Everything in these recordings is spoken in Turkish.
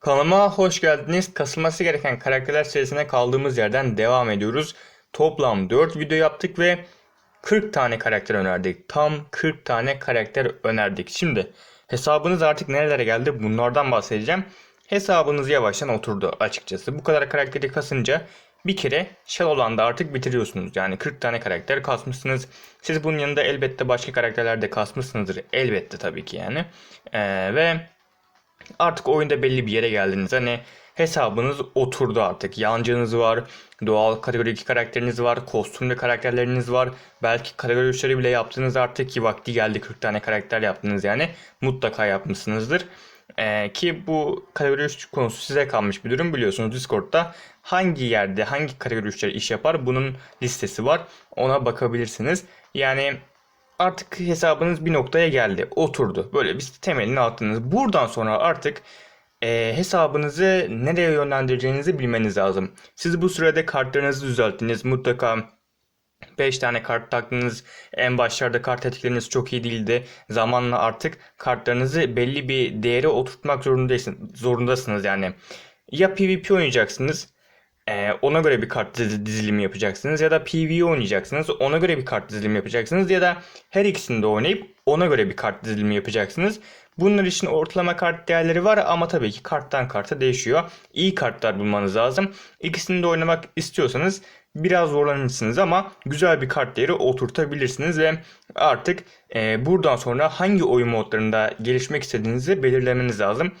Kanalıma hoş geldiniz. Kasılması gereken karakterler serisine kaldığımız yerden devam ediyoruz. Toplam 4 video yaptık ve 40 tane karakter önerdik. Tam 40 tane karakter önerdik. Şimdi hesabınız artık nerelere geldi bunlardan bahsedeceğim. Hesabınız yavaştan oturdu açıkçası. Bu kadar karakteri kasınca bir kere Shadowland'da artık bitiriyorsunuz. Yani 40 tane karakter kasmışsınız. Siz bunun yanında elbette başka karakterler de kasmışsınızdır. Elbette tabii ki yani. Ee, ve artık oyunda belli bir yere geldiniz. Hani hesabınız oturdu artık. Yancınız var, doğal kategori 2 karakteriniz var, kostümlü karakterleriniz var. Belki kategori 3'leri bile yaptınız artık ki vakti geldi 40 tane karakter yaptınız yani. Mutlaka yapmışsınızdır. Ee, ki bu kategori 3 konusu size kalmış bir durum biliyorsunuz Discord'da hangi yerde hangi kategori 3'ler iş yapar bunun listesi var ona bakabilirsiniz. Yani artık hesabınız bir noktaya geldi. Oturdu. Böyle bir temelini attınız. Buradan sonra artık e, hesabınızı nereye yönlendireceğinizi bilmeniz lazım. Siz bu sürede kartlarınızı düzelttiniz. Mutlaka 5 tane kart taktınız. En başlarda kart etikleriniz çok iyi değildi. Zamanla artık kartlarınızı belli bir değere oturtmak zorundasınız. zorundasınız yani. Ya PvP oynayacaksınız. Ee, ona göre bir kart dizi- dizilimi yapacaksınız ya da PvE oynayacaksınız ona göre bir kart dizilimi yapacaksınız ya da her ikisini de oynayıp ona göre bir kart dizilimi yapacaksınız. Bunlar için ortalama kart değerleri var ama tabii ki karttan karta değişiyor. İyi kartlar bulmanız lazım. İkisini de oynamak istiyorsanız biraz zorlanırsınız ama güzel bir kart değeri oturtabilirsiniz ve artık e, buradan sonra hangi oyun modlarında gelişmek istediğinizi belirlemeniz lazım.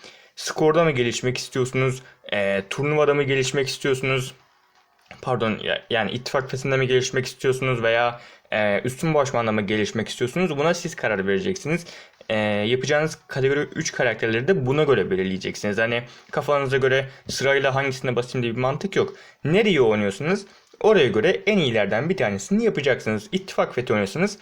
Skorda mı gelişmek istiyorsunuz? E, turnuvada mı gelişmek istiyorsunuz? Pardon ya- yani ittifak feshinde mi gelişmek istiyorsunuz veya e, üstün başmanda mı gelişmek istiyorsunuz? Buna siz karar vereceksiniz. E, yapacağınız kategori 3 karakterleri de buna göre belirleyeceksiniz. Hani kafanıza göre sırayla hangisine basayım diye bir mantık yok. Nereye oynuyorsunuz? Oraya göre en iyilerden bir tanesini yapacaksınız. İttifak fethi oynuyorsunuz.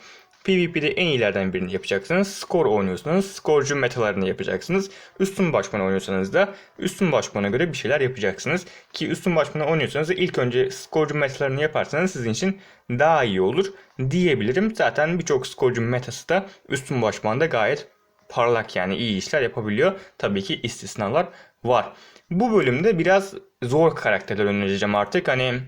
PvP'de en iyilerden birini yapacaksınız. Skor oynuyorsanız skorcu metalarını yapacaksınız. Üstün başman oynuyorsanız da üstün başmana göre bir şeyler yapacaksınız. Ki üstün başmana oynuyorsanız da ilk önce skorcu metalarını yaparsanız sizin için daha iyi olur diyebilirim. Zaten birçok skorcu metası da üstün başmanda gayet parlak yani iyi işler yapabiliyor. Tabii ki istisnalar var. Bu bölümde biraz zor karakterler önereceğim artık. Hani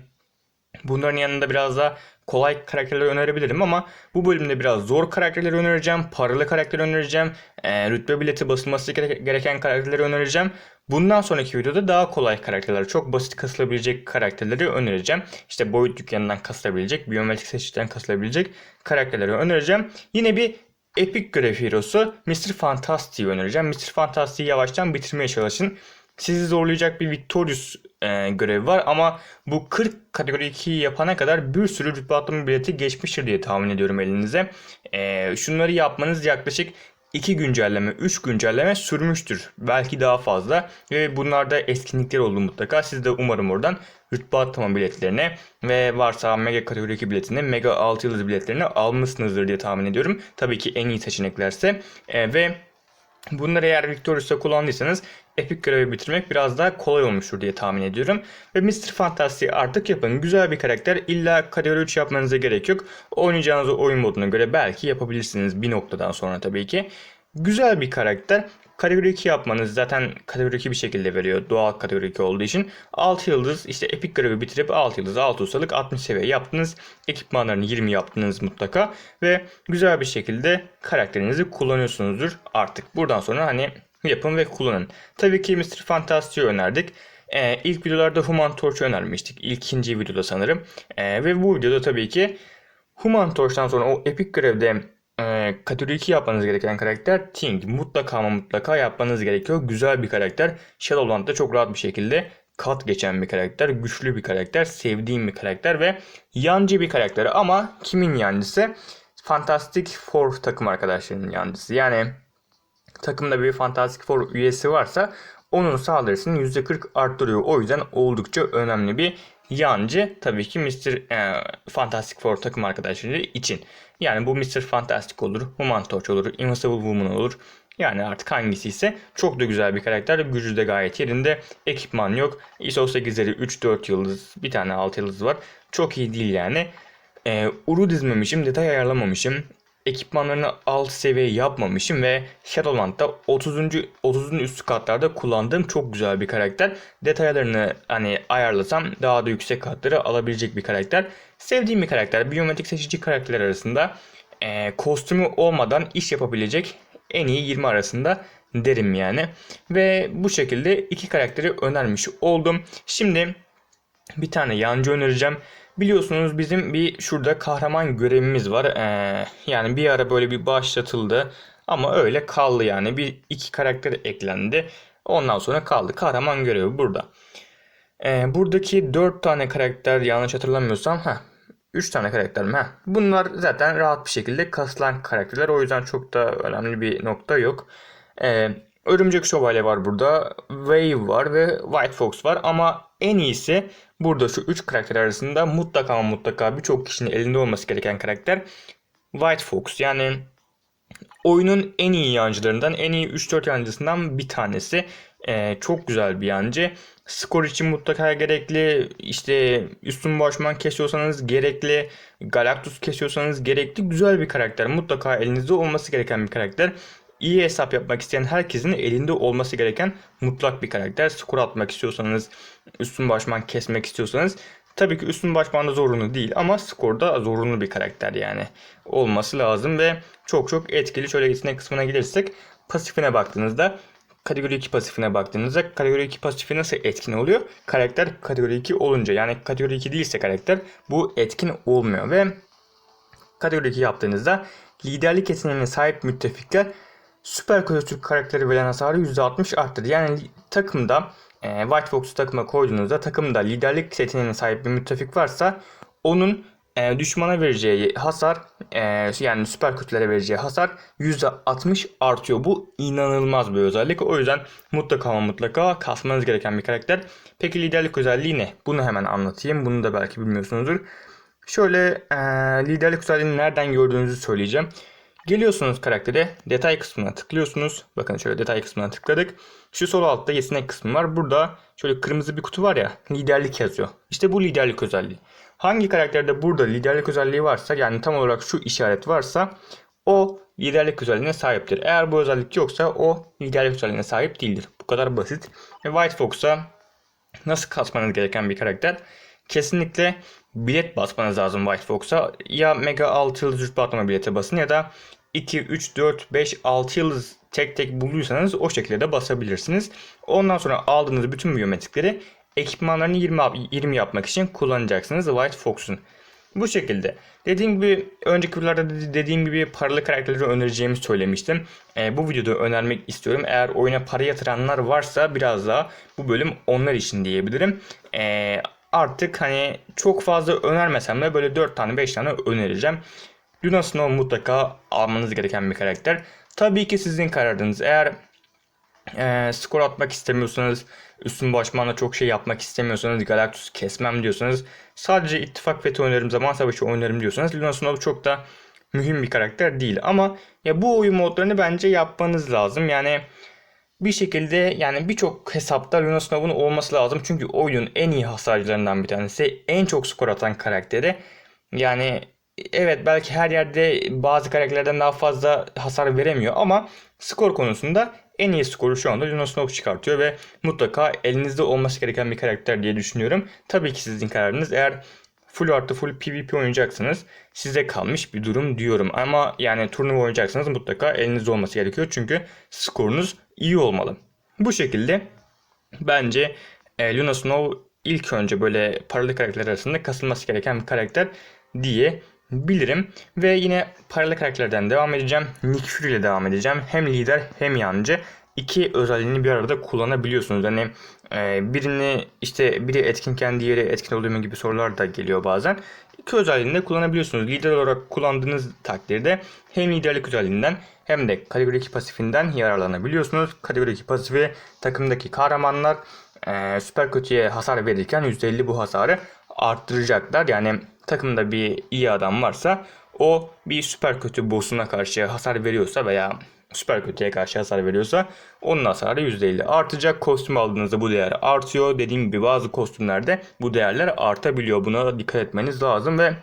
Bunların yanında biraz da kolay karakterler önerebilirim ama bu bölümde biraz zor karakterleri önereceğim, paralı karakterleri önereceğim, e, rütbe bileti basılması gere- gereken karakterleri önereceğim. Bundan sonraki videoda daha kolay karakterler, çok basit kasılabilecek karakterleri önereceğim. İşte boyut dükkanından kasılabilecek, biyometrik seçiciden kasılabilecek karakterleri önereceğim. Yine bir Epic görev hero'su Mr. Fantastic'i önereceğim. Mr. Fantastic'i yavaştan bitirmeye çalışın. Sizi zorlayacak bir Victorious e, görevi var ama bu 40 kategori 2'yi yapana kadar bir sürü rütbe atlama bileti geçmiştir diye tahmin ediyorum elinize. E, şunları yapmanız yaklaşık 2 güncelleme, 3 güncelleme sürmüştür. Belki daha fazla. Ve bunlarda etkinlikler oldu mutlaka. Siz de umarım oradan rütbe atlama biletlerine ve varsa mega kategori 2 biletine, mega 6 yıldız biletlerini almışsınızdır diye tahmin ediyorum. Tabii ki en iyi seçeneklerse. E, ve Bunları eğer Victorious'ta kullandıysanız Epic görevi bitirmek biraz daha kolay olmuştur diye tahmin ediyorum. Ve Mr. Fantasy artık yapın. Güzel bir karakter. İlla kategori 3 yapmanıza gerek yok. Oynayacağınız oyun moduna göre belki yapabilirsiniz bir noktadan sonra tabii ki. Güzel bir karakter. Kategori 2 yapmanız zaten kategori 2 bir şekilde veriyor. Doğal kategori 2 olduğu için. 6 yıldız işte Epic görevi bitirip 6 yıldız 6 ustalık 60 seviye yaptınız. Ekipmanlarını 20 yaptınız mutlaka. Ve güzel bir şekilde karakterinizi kullanıyorsunuzdur artık. Buradan sonra hani yapın ve kullanın. Tabii ki Mr. Fantastic'i önerdik. Ee, ilk videolarda Human Torch'u önermiştik. İlk ikinci videoda sanırım. Ee, ve bu videoda tabii ki Human Torch'tan sonra o epik görevde e, kategori 2 yapmanız gereken karakter Ting. Mutlaka ama mutlaka yapmanız gerekiyor. Güzel bir karakter. Shadowland'da çok rahat bir şekilde kat geçen bir karakter. Güçlü bir karakter. Sevdiğim bir karakter ve yancı bir karakter. Ama kimin yancısı? Fantastic Four takım arkadaşlarının yancısı. Yani takımda bir Fantastic Four üyesi varsa onun saldırısını %40 arttırıyor. O yüzden oldukça önemli bir yancı. Tabii ki Mr. E, Fantastic Four takım arkadaşları için. Yani bu Mr. Fantastic olur, Human Torch olur, Invisible Woman olur. Yani artık hangisi ise çok da güzel bir karakter. Gücü de gayet yerinde. Ekipman yok. ISO 8'leri 3-4 yıldız. Bir tane 6 yıldız var. Çok iyi değil yani. Ee, uru dizmemişim, detay ayarlamamışım. Ekipmanlarını alt seviye yapmamışım ve Shadowland'da 30. 30'un üstü katlarda kullandığım çok güzel bir karakter. Detaylarını hani ayarlasam daha da yüksek katları alabilecek bir karakter. Sevdiğim bir karakter. Biyometrik seçici karakterler arasında e, kostümü olmadan iş yapabilecek en iyi 20 arasında derim yani. Ve bu şekilde iki karakteri önermiş oldum. Şimdi bir tane yancı önereceğim. Biliyorsunuz bizim bir şurada kahraman görevimiz var. Ee, yani bir ara böyle bir başlatıldı ama öyle kaldı yani. Bir iki karakter eklendi. Ondan sonra kaldı. Kahraman görevi burada. Ee, buradaki 4 tane karakter yanlış hatırlamıyorsam ha 3 tane karakter mi? Heh. Bunlar zaten rahat bir şekilde kasılan karakterler. O yüzden çok da önemli bir nokta yok. Ee, Örümcek Şövalye var burada. Wave var ve White Fox var. Ama en iyisi burada şu 3 karakter arasında mutlaka ama mutlaka birçok kişinin elinde olması gereken karakter White Fox. Yani oyunun en iyi yancılarından, en iyi 3-4 yancısından bir tanesi. Ee, çok güzel bir yancı. Skor için mutlaka gerekli. İşte üstün başman kesiyorsanız gerekli. Galactus kesiyorsanız gerekli. Güzel bir karakter. Mutlaka elinizde olması gereken bir karakter. İyi hesap yapmak isteyen herkesin elinde olması gereken mutlak bir karakter. Skor atmak istiyorsanız, üstün başman kesmek istiyorsanız Tabii ki üstün başmanda zorunlu değil ama skorda zorunlu bir karakter yani olması lazım ve çok çok etkili. Şöyle yetenek kısmına gelirsek pasifine baktığınızda kategori 2 pasifine baktığınızda kategori 2 pasifi nasıl etkin oluyor? Karakter kategori 2 olunca yani kategori 2 değilse karakter bu etkin olmuyor ve kategori 2 yaptığınızda liderlik yeteneğine sahip müttefikler süper kötü karakteri verilen hasarı %60 arttırır. Yani takımda e, White Fox'u takıma koyduğunuzda takımda liderlik yeteneğine sahip bir müttefik varsa onun e, düşmana vereceği hasar e, yani süper kötülere vereceği hasar %60 artıyor. Bu inanılmaz bir özellik. O yüzden mutlaka ama mutlaka kasmanız gereken bir karakter. Peki liderlik özelliği ne? Bunu hemen anlatayım. Bunu da belki bilmiyorsunuzdur. Şöyle e, liderlik özelliğini nereden gördüğünüzü söyleyeceğim. Geliyorsunuz karaktere detay kısmına tıklıyorsunuz. Bakın şöyle detay kısmına tıkladık. Şu sol altta yetenek kısmı var. Burada şöyle kırmızı bir kutu var ya liderlik yazıyor. İşte bu liderlik özelliği. Hangi karakterde burada liderlik özelliği varsa yani tam olarak şu işaret varsa o liderlik özelliğine sahiptir. Eğer bu özellik yoksa o liderlik özelliğine sahip değildir. Bu kadar basit. Ve White Fox'a nasıl kasmanız gereken bir karakter? Kesinlikle bilet basmanız lazım White Fox'a. Ya Mega 6 yıldız rütbe atlama bilete basın ya da 2, 3, 4, 5, 6 yıldız tek tek bulduysanız o şekilde de basabilirsiniz. Ondan sonra aldığınız bütün biyometrikleri ekipmanlarını 20, 20 yapmak için kullanacaksınız White Fox'un. Bu şekilde. Dediğim gibi önceki videolarda dediğim gibi paralı karakterleri önereceğimi söylemiştim. E, bu videoda önermek istiyorum. Eğer oyuna para yatıranlar varsa biraz daha bu bölüm onlar için diyebilirim. E, artık hani çok fazla önermesem de böyle 4 tane 5 tane önereceğim. Luna Snow mutlaka almanız gereken bir karakter. Tabii ki sizin kararınız. Eğer e, skor atmak istemiyorsanız, üstün başmanla çok şey yapmak istemiyorsanız, Galactus kesmem diyorsanız, sadece ittifak fethi oynarım, zaman savaşı oynarım diyorsanız Luna Snow çok da mühim bir karakter değil. Ama ya bu oyun modlarını bence yapmanız lazım. Yani bir şekilde yani birçok hesapta Luna Snow'un olması lazım. Çünkü oyunun en iyi hasarcılarından bir tanesi. En çok skor atan karakteri. Yani evet belki her yerde bazı karakterlerden daha fazla hasar veremiyor ama skor konusunda en iyi skoru şu anda Luna Snow çıkartıyor ve mutlaka elinizde olması gereken bir karakter diye düşünüyorum. Tabii ki sizin kararınız. Eğer full artı full PvP oynayacaksınız size kalmış bir durum diyorum. Ama yani turnuva oynayacaksanız mutlaka elinizde olması gerekiyor. Çünkü skorunuz iyi olmalı. Bu şekilde bence e, Luna Snow ilk önce böyle paralı karakterler arasında kasılması gereken bir karakter diye bilirim. Ve yine paralı karakterlerden devam edeceğim. Nick Fury ile devam edeceğim. Hem lider hem yancı. İki özelliğini bir arada kullanabiliyorsunuz. Hani birini işte biri etkinken diğeri etkin oluyor mu gibi sorular da geliyor bazen. İki özelliğini de kullanabiliyorsunuz. Lider olarak kullandığınız takdirde hem liderlik özelliğinden hem de kategori 2 pasifinden yararlanabiliyorsunuz. Kategori 2 pasifi takımdaki kahramanlar e, süper kötüye hasar verirken %50 bu hasarı arttıracaklar. Yani takımda bir iyi adam varsa o bir süper kötü boss'una karşı hasar veriyorsa veya süper kötüye karşı hasar veriyorsa onun hasarı %50 artacak. Kostüm aldığınızda bu değer artıyor. Dediğim gibi bazı kostümlerde bu değerler artabiliyor. Buna dikkat etmeniz lazım ve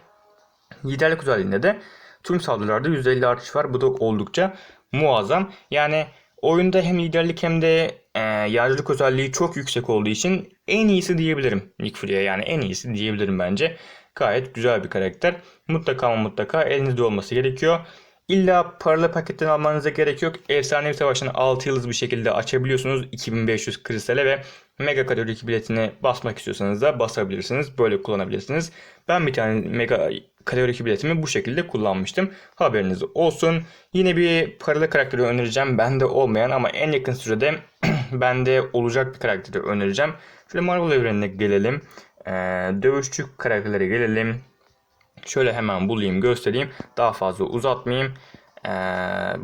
liderlik özelliğinde de tüm saldırılarda %50 artış var. Bu da oldukça muazzam. Yani oyunda hem liderlik hem de e, yardımcılık özelliği çok yüksek olduğu için en iyisi diyebilirim Nick Fury'e. Yani en iyisi diyebilirim bence. Gayet güzel bir karakter. Mutlaka ama mutlaka elinizde olması gerekiyor. İlla paralı paketten almanıza gerek yok. Efsanevi Savaşı'nı 6 yıldız bir şekilde açabiliyorsunuz. 2500 kristale ve Mega Kategori 2 biletini basmak istiyorsanız da basabilirsiniz. Böyle kullanabilirsiniz. Ben bir tane Mega Kategori 2 biletimi bu şekilde kullanmıştım. Haberiniz olsun. Yine bir paralı karakteri önereceğim. Bende olmayan ama en yakın sürede bende olacak bir karakteri önereceğim. Şöyle Marvel evrenine gelelim. Ee, dövüşçü karakterlere gelelim. Şöyle hemen bulayım göstereyim. Daha fazla uzatmayayım. Ee,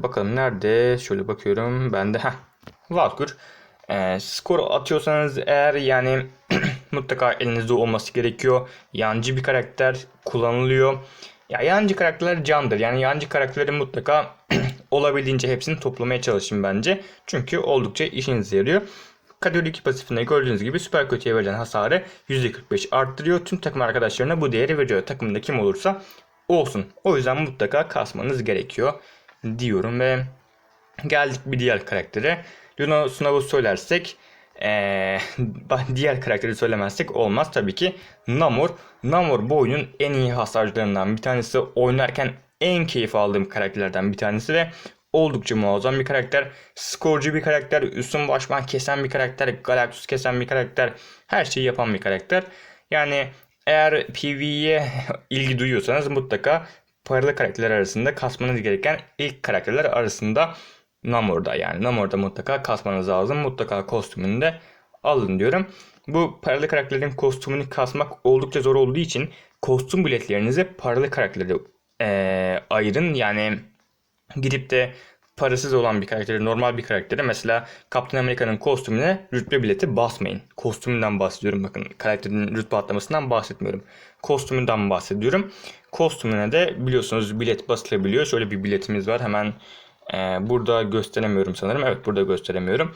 bakalım nerede? Şöyle bakıyorum. Ben de heh, Valkur. Ee, skor atıyorsanız eğer yani mutlaka elinizde olması gerekiyor. Yancı bir karakter kullanılıyor. Ya yancı karakterler candır. Yani yancı karakterleri mutlaka olabildiğince hepsini toplamaya çalışın bence. Çünkü oldukça işinize yarıyor. Kategori 2 pasifinde gördüğünüz gibi süper kötüye verilen hasarı %45 arttırıyor. Tüm takım arkadaşlarına bu değeri veriyor. Takımda kim olursa olsun. O yüzden mutlaka kasmanız gerekiyor diyorum ve geldik bir diğer karaktere. Luna Snow'u söylersek ee, diğer karakteri söylemezsek olmaz tabii ki Namor. Namor bu oyunun en iyi hasarcılarından bir tanesi. Oynarken en keyif aldığım karakterlerden bir tanesi ve oldukça muazzam bir karakter. Skorcu bir karakter, üstün başman kesen bir karakter, Galactus kesen bir karakter, her şeyi yapan bir karakter. Yani eğer PvE'ye ilgi duyuyorsanız mutlaka paralı karakterler arasında kasmanız gereken ilk karakterler arasında Namor'da yani Namor'da mutlaka kasmanız lazım. Mutlaka kostümünü de alın diyorum. Bu paralı karakterlerin kostümünü kasmak oldukça zor olduğu için kostüm biletlerinize paralı karakterleri ee, ayırın. Yani gidip de parasız olan bir karakteri, normal bir karakteri mesela Captain America'nın kostümüne rütbe bileti basmayın. Kostümünden bahsediyorum bakın. Karakterin rütbe atlamasından bahsetmiyorum. Kostümünden bahsediyorum. Kostümüne de biliyorsunuz bilet basılabiliyor. Şöyle bir biletimiz var. Hemen e, burada gösteremiyorum sanırım. Evet burada gösteremiyorum.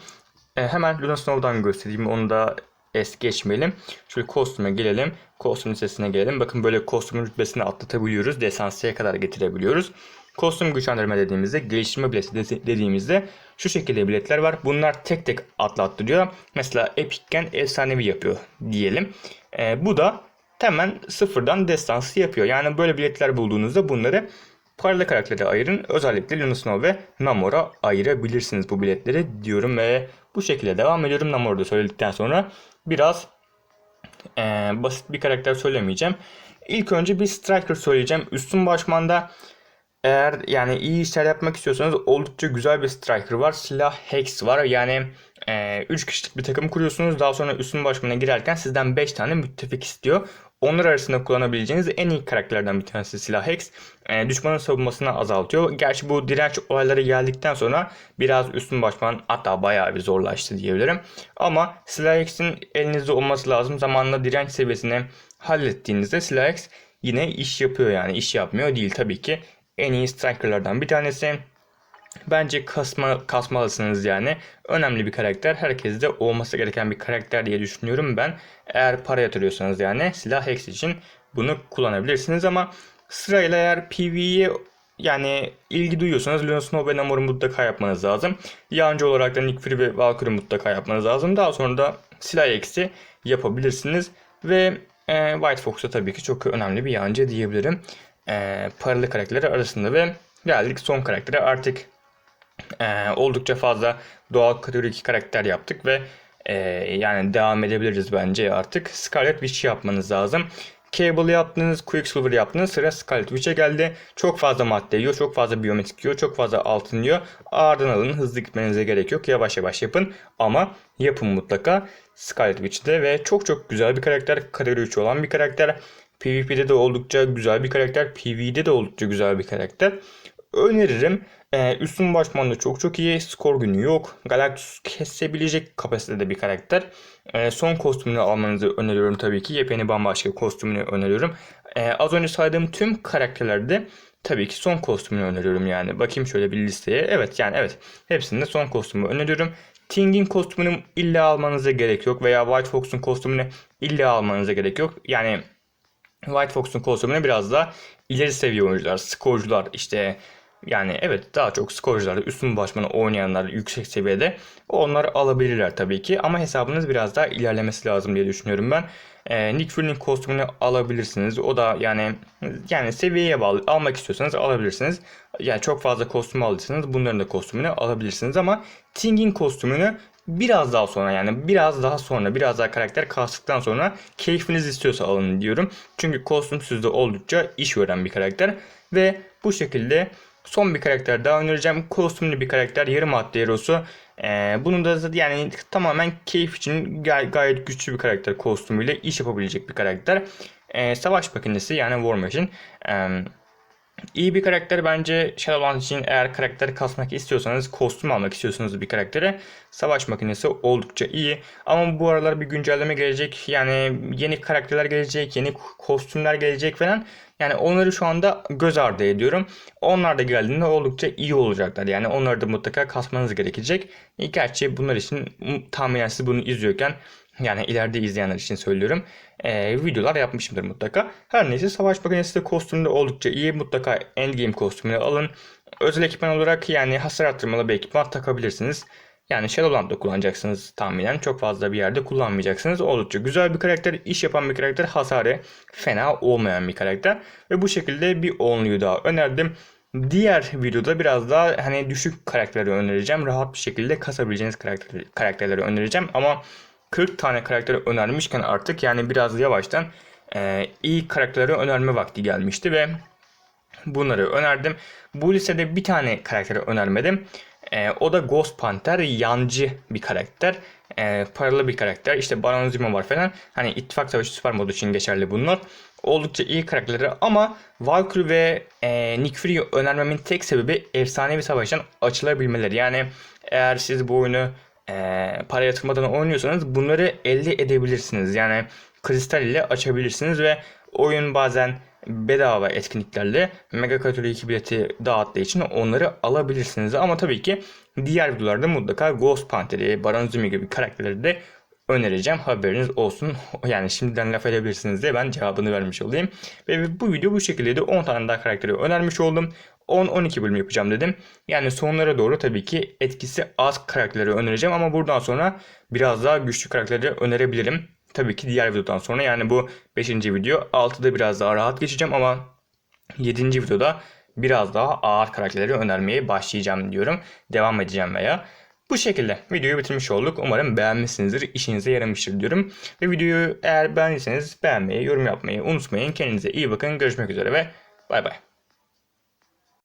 E, hemen Luna Snow'dan göstereyim. Onu da es geçmeyelim. Şöyle kostüme gelelim. Kostüm listesine gelelim. Bakın böyle kostümün rütbesini atlatabiliyoruz. Desansiye kadar getirebiliyoruz. Kostüm güçlendirme dediğimizde, geliştirme bileti dediğimizde şu şekilde biletler var. Bunlar tek tek atlattırıyor. Mesela epikken efsanevi yapıyor diyelim. E, bu da hemen sıfırdan destansı yapıyor. Yani böyle biletler bulduğunuzda bunları paralı karaktere ayırın. Özellikle Luna Snow ve Namor'a ayırabilirsiniz bu biletleri diyorum ve bu şekilde devam ediyorum. Namor'u da söyledikten sonra biraz e, basit bir karakter söylemeyeceğim. İlk önce bir Striker söyleyeceğim. Üstün başmanda eğer yani iyi işler yapmak istiyorsanız oldukça güzel bir striker var. Silah Hex var. Yani 3 e, kişilik bir takım kuruyorsunuz. Daha sonra üstün başmana girerken sizden 5 tane müttefik istiyor. Onlar arasında kullanabileceğiniz en iyi karakterlerden bir tanesi Silah Hex. E, düşmanın savunmasını azaltıyor. Gerçi bu direnç olayları geldikten sonra biraz üstün başman hatta bayağı bir zorlaştı diyebilirim. Ama Silah Hex'in elinizde olması lazım. Zamanla direnç seviyesini hallettiğinizde Silah Hex yine iş yapıyor yani iş yapmıyor değil tabii ki en iyi strikerlardan bir tanesi. Bence kasma, kasmalısınız yani. Önemli bir karakter. Herkeste olması gereken bir karakter diye düşünüyorum ben. Eğer para yatırıyorsanız yani silah hex için bunu kullanabilirsiniz ama sırayla eğer PvE'ye yani ilgi duyuyorsanız Luna Snow ve Namor'u mutlaka yapmanız lazım. Yancı olarak da Nick Fury ve Valkyrie mutlaka yapmanız lazım. Daha sonra da silah eksi yapabilirsiniz. Ve e, White Fox'a tabii ki çok önemli bir yancı diyebilirim e, paralı karakterleri arasında ve geldik son karaktere artık e, oldukça fazla doğal kategori 2 karakter yaptık ve e, yani devam edebiliriz bence artık. Scarlet Witch yapmanız lazım. Cable yaptınız, Quicksilver yaptınız. Sıra Scarlet Witch'e geldi. Çok fazla madde yiyor, çok fazla biyometrik yiyor, çok fazla altın yiyor. Ağırdan alın, hızlı gitmenize gerek yok. Yavaş yavaş yapın ama yapın mutlaka. Scarlet Witch'de ve çok çok güzel bir karakter. Kategori 3 olan bir karakter. PvP'de de oldukça güzel bir karakter. PvE'de de oldukça güzel bir karakter. Öneririm. Ee, üstün başmanda çok çok iyi. Skor günü yok. Galactus kesebilecek kapasitede bir karakter. Ee, son kostümünü almanızı öneriyorum tabii ki. Yepyeni bambaşka kostümünü öneriyorum. Ee, az önce saydığım tüm karakterlerde tabii ki son kostümünü öneriyorum yani. Bakayım şöyle bir listeye. Evet yani evet. Hepsinde son kostümü öneriyorum. Ting'in kostümünü illa almanıza gerek yok. Veya White Fox'un kostümünü illa almanıza gerek yok. Yani White Fox'un kostümüne biraz da ileri seviye oyuncular, skorcular işte yani evet daha çok skorcular, üstün başmanı oynayanlar yüksek seviyede onlar alabilirler tabii ki ama hesabınız biraz daha ilerlemesi lazım diye düşünüyorum ben. Ee, Nick Fury'nin kostümünü alabilirsiniz. O da yani yani seviyeye bağlı. Almak istiyorsanız alabilirsiniz. Yani çok fazla kostüm aldıysanız bunların da kostümünü alabilirsiniz ama Ting'in kostümünü biraz daha sonra yani biraz daha sonra biraz daha karakter kastıktan sonra keyfiniz istiyorsa alın diyorum. Çünkü kostüm sizde oldukça iş gören bir karakter ve bu şekilde son bir karakter daha önereceğim. Kostümlü bir karakter yarım madde hero'su. Ee, bunun da yani tamamen keyif için gay- gayet güçlü bir karakter kostümüyle iş yapabilecek bir karakter. Ee, savaş makinesi yani War Machine. Ee, İyi bir karakter bence Shadowlands için eğer karakter kasmak istiyorsanız, kostüm almak istiyorsanız bir karaktere savaş makinesi oldukça iyi. Ama bu aralar bir güncelleme gelecek. Yani yeni karakterler gelecek, yeni kostümler gelecek falan. Yani onları şu anda göz ardı ediyorum. Onlar da geldiğinde oldukça iyi olacaklar. Yani onları da mutlaka kasmanız gerekecek. Gerçi bunlar için tahminen siz bunu izliyorken yani ileride izleyenler için söylüyorum. Ee, videolar yapmışımdır mutlaka. Her neyse savaş makinesi de kostümde oldukça iyi. Mutlaka endgame kostümünü alın. Özel ekipman olarak yani hasar arttırmalı bir ekipman takabilirsiniz. Yani Shadowland'da kullanacaksınız tahminen. Çok fazla bir yerde kullanmayacaksınız. Oldukça güzel bir karakter, iş yapan bir karakter, hasarı fena olmayan bir karakter. Ve bu şekilde bir onluyu daha önerdim. Diğer videoda biraz daha hani düşük karakterleri önereceğim. Rahat bir şekilde kasabileceğiniz karakter, karakterleri önereceğim. Ama 40 tane karakteri önermişken artık yani biraz yavaştan e, iyi karakterleri önerme vakti gelmişti ve bunları önerdim. Bu listede bir tane karakteri önermedim. E, o da Ghost Panther yancı bir karakter. E, paralı bir karakter. İşte Baron Zemo var falan. Hani ittifak savaşı süper modu için geçerli bunlar. Oldukça iyi karakterleri ama Valkyrie ve e, Nick Fury'yi önermemin tek sebebi efsanevi savaştan açılabilmeleri. Yani eğer siz bu oyunu e, para yatırmadan oynuyorsanız bunları elde edebilirsiniz. Yani kristal ile açabilirsiniz ve oyun bazen bedava etkinliklerle Mega Katoli 2 bileti dağıttığı için onları alabilirsiniz. Ama tabii ki diğer videolarda mutlaka Ghost Panther'i, Baron Zemo gibi karakterleri de önereceğim. Haberiniz olsun. Yani şimdiden laf edebilirsiniz diye ben cevabını vermiş olayım. Ve bu video bu şekilde de 10 tane daha karakteri önermiş oldum. 10-12 bölüm yapacağım dedim. Yani sonlara doğru tabii ki etkisi az karakterleri önereceğim ama buradan sonra biraz daha güçlü karakterleri önerebilirim. Tabii ki diğer videodan sonra yani bu 5. video 6'da biraz daha rahat geçeceğim ama 7. videoda biraz daha ağır karakterleri önermeye başlayacağım diyorum. Devam edeceğim veya. Bu şekilde videoyu bitirmiş olduk. Umarım beğenmişsinizdir, işinize yaramıştır diyorum. Ve videoyu eğer beğendiyseniz beğenmeyi, yorum yapmayı unutmayın. Kendinize iyi bakın. Görüşmek üzere ve bay bay.